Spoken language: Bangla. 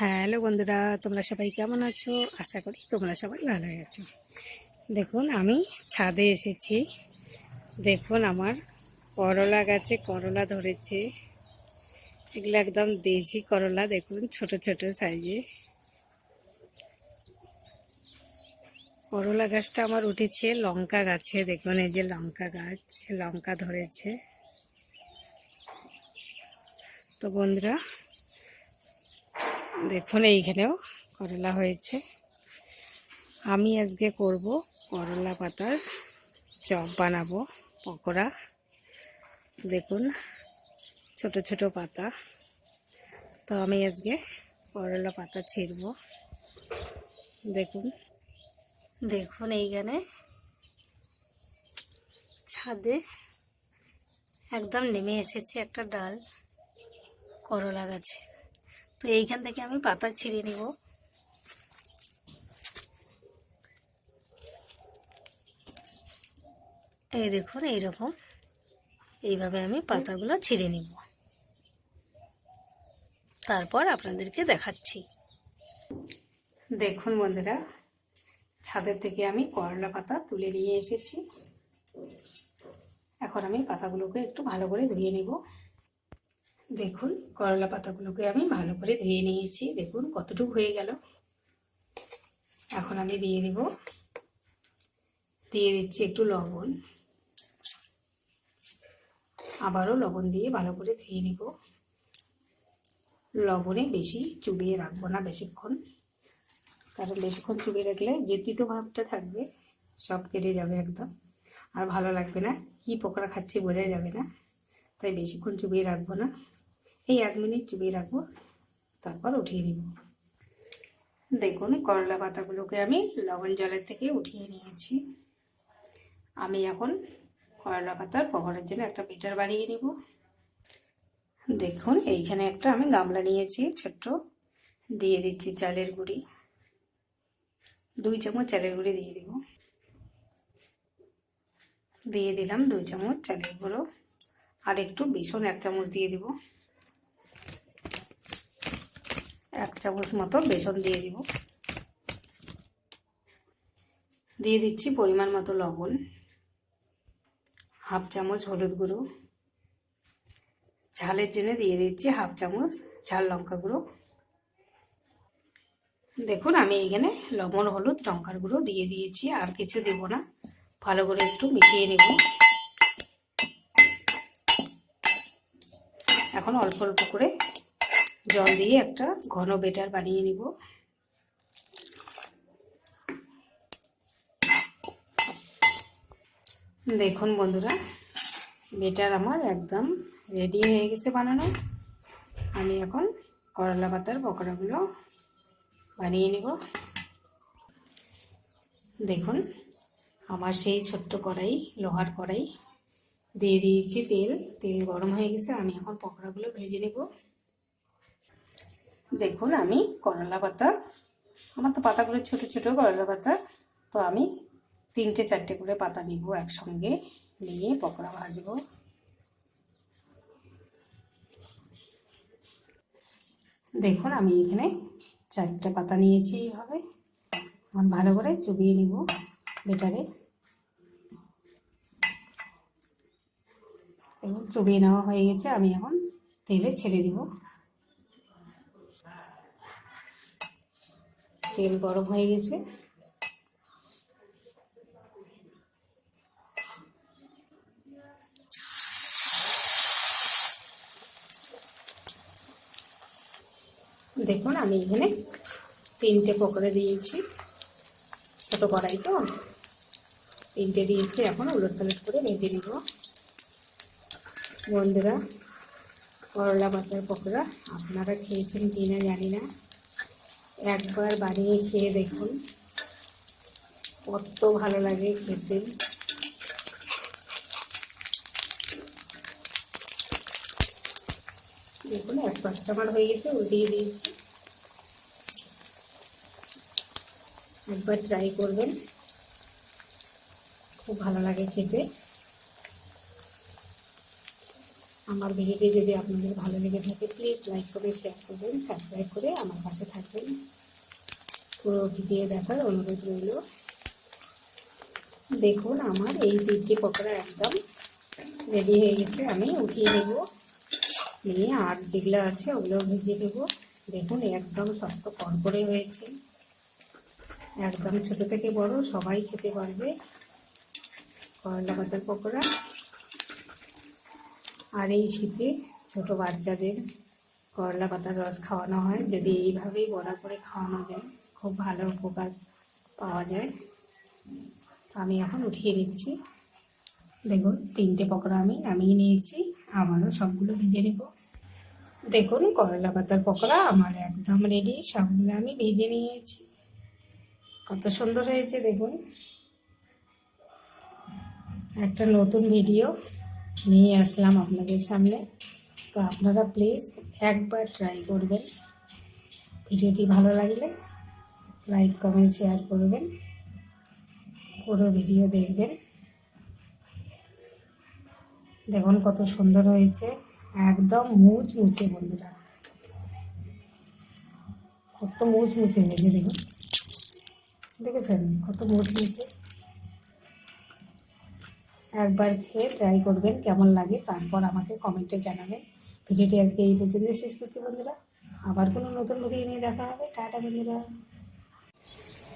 হ্যালো বন্ধুরা, তোমরা সবাই কেমন আছো? আশা করি তোমরা সবাই ভালো আছো। দেখুন, আমি ছাদে এসেছি। দেখুন, আমার করলা গাছে করলা ধরেছে। এগুলো একদম দেশি করলা, দেখুন, ছোট ছোট সাইজে। করলা গাছটা আমার উঠেছে, লঙ্কা গাছে। দেখুন, এই যে লঙ্কা গাছ, লঙ্কা ধরেছে। তো বন্ধুরা দেখুন এইখানেও করলা হয়েছে। আমি আজকে করব করলা পাতার চপ বানাবো, পকোড়া। দেখুন, ছোট ছোট পাতা। তো আমি আজকে করলা পাতা ছিঁড়ব। দেখুন দেখুন এইখানে ছাদে একদম নেমে এসেছে একটা ডাল, করলা গাছে। তো এইখান থেকে আমি পাতা ছিঁড়ে নিব। এই দেখুন, এইরকম। এইভাবে আমি পাতাগুলো ছিঁড়ে নিব। তারপর আপনাদেরকে দেখাচ্ছি। দেখুন বন্ধুরা, ছাদের থেকে আমি করলা পাতা তুলে নিয়ে এসেছি। এখন আমি পাতাগুলোকে একটু ভালো করে ধুয়ে নেব। দেখুন, করলা পাতাগুলোকে আমি ভালো করে ধুয়ে নিয়েছি। দেখুন, কতটুকু হয়ে গেল। এখন আমি দিয়ে দিব, দিয়ে দিচ্ছি একটু লবণ। আবারও লবণ দিয়ে ভালো করে ধুয়ে নিব। লবণে বেশি চুবিয়ে রাখব না বেশিক্ষণ। কারণ বেশিক্ষণ চুবিয়ে রাখলে যে তিতো ভাবটা থাকবে, সব কেটে যাবে একদম। আর ভালো লাগবে না, কি পকোড়া খাচ্ছি বোঝা যাবে না। তাই বেশিক্ষণ চুবিয়ে রাখব না। এই এক মিনিট চুবিয়ে রাখব, তারপর উঠিয়ে নিব। দেখুন, করলা পাতাগুলোকে আমি লবণ জলের থেকে উঠিয়ে নিয়েছি। আমি এখন করলা পাতার পকোড়ার জন্য একটা বেটার বানিয়ে নিব। দেখুন, এইখানে একটা আমি গামলা নিয়েছি, ছোট্ট। দিয়ে দিচ্ছি চালের গুঁড়ি। দুই চামচ চালের গুঁড়ি দিয়ে দিব। দিয়ে দিলাম দুই চামচ চালের গুঁড়ো। আর একটু বেসন এক চামচ দিয়ে দিব। এক চামচ মতো বেসন দিয়ে দিব। দিয়ে দিচ্ছি পরিমাণ মতো লবণ, হাফ চামচ হলুদ গুঁড়ো, ঝালের জন্য দিয়ে দিচ্ছি হাফ চামচ ঝাল লঙ্কা গুঁড়ো। দেখুন, আমি এখানে লবণ, হলুদ, লঙ্কার গুঁড়ো দিয়ে দিয়েছি, আর কিছু দেব না। ভালো করে একটু মিশিয়ে নেব। এখন অল্প অল্প করে জল দিয়ে একটা ঘন বেটার বানিয়ে নিব। দেখুন বন্ধুরা, বেটার আমার একদম রেডি হয়ে গেছে বানানো। আমি এখন করলা পাতার পকোড়াগুলো বানিয়ে নিব। দেখুন, আমার সেই ছোট্ট কড়াই, লোহার কড়াই, দিয়ে দিয়েছি তেল। তেল গরম হয়ে গেছে, আমি এখন পকোড়াগুলো ভেজে নেব। দেখুন, আমি করলা পাতা, আমার তো পাতাগুলো ছোট ছোট করলা পাতা, তো আমি তিনটে চারটে করে পাতা নিব একসঙ্গে নিয়ে পকোড়া ভাজবো। দেখুন, আমি এখানে চারটে পাতা নিয়েছি এইভাবে, এখন ভালো করে চুবিয়ে নিব বেটারে। এবং চুবিয়ে নেওয়া হয়ে গেছে, আমি এখন তেলে ছেড়ে দিব। তেল গরম হয়ে গেছে। দেখুন, আমি এখানে তিনটে পকোড়া দিয়েছি। ছোট কড়াই তো। তিনটে দিয়েছি, এখন উলট পালট করে ভেজে নিব। বন্ধুরা, করলা পাতার পকোড়া আপনারা খেয়েছেন কি না জানি না। একবার বানিয়ে খেয়ে দেখুন। কত ভালো লাগে খেতে। দেখুন, এক পাঁচটা আমার হয়ে গেছে উল্টিয়ে দিয়েছি। একবার ট্রাই করবেন। খুব ভালো লাগে খেতে। আমার ভিডিওটি যদি আপনাদের ভালো লেগে থাকে প্লিজ লাইক করে শেয়ার করবেন সাবস্ক্রাইব করে আমার পাশে থাকবেন। পুরো ভিডিও দেখার অনুরোধ রইল। দেখুন, আমার এই তিনটি পকোড়া একদম রেডি হয়ে গেছে। আমি উঠিয়ে নেব। নিয়ে আর যেগুলো আছে, ওগুলো ভেজে নেব। দেখুন, একদম শক্ত কড়কড়ে হয়েছে। একদম ছোট থেকে বড়, সবাই খেতে পারবে। করলা পাতার পকোড়া। আর এই শীতে ছোট বাচ্চাদের করলা পাতার রস খাওয়ানো হয়। যদি এইভাবেই বড়া করে খাওয়ানো যায়, খুব ভালো উপকার পাওয়া যায়। আমি এখন উঠিয়ে নিচ্ছি। দেখুন, তিনটে পকোড়া আমি নামিয়ে নিয়েছি। আমারও সবগুলো ভেজে নেব। দেখুন, করলা পাতার পকোড়া আমার একদম রেডি সবগুলো আমি ভেজে নিয়েছি। কত সুন্দর হয়েছে, দেখুন। একটা নতুন ভিডিও নিয়ে আসলাম আপনাদের সামনে। তো আপনারা প্লিজ একবার ট্রাই করবেন। ভিডিওটি ভালো লাগলে লাইক কমেন্ট শেয়ার করবেন। পুরো ভিডিও দেখবেন। দেখুন কত সুন্দর হয়েছে। একদম মুচ মুছে বন্ধুরা। কত মুচ মুছে হয়েছে দেখুন। দেখেছেন? কত মুচ মুচে একবার খেয়ে ট্রাই করবেন কেমন লাগে, তারপর আমাকে কমেন্টে জানাবেন। ভিডিওটি আজকে এই পর্যন্ত শেষ করছি বন্ধুরা। আবার কোনো নতুন ভিডিও নিয়ে দেখা হবে। টাটা বন্ধুরা।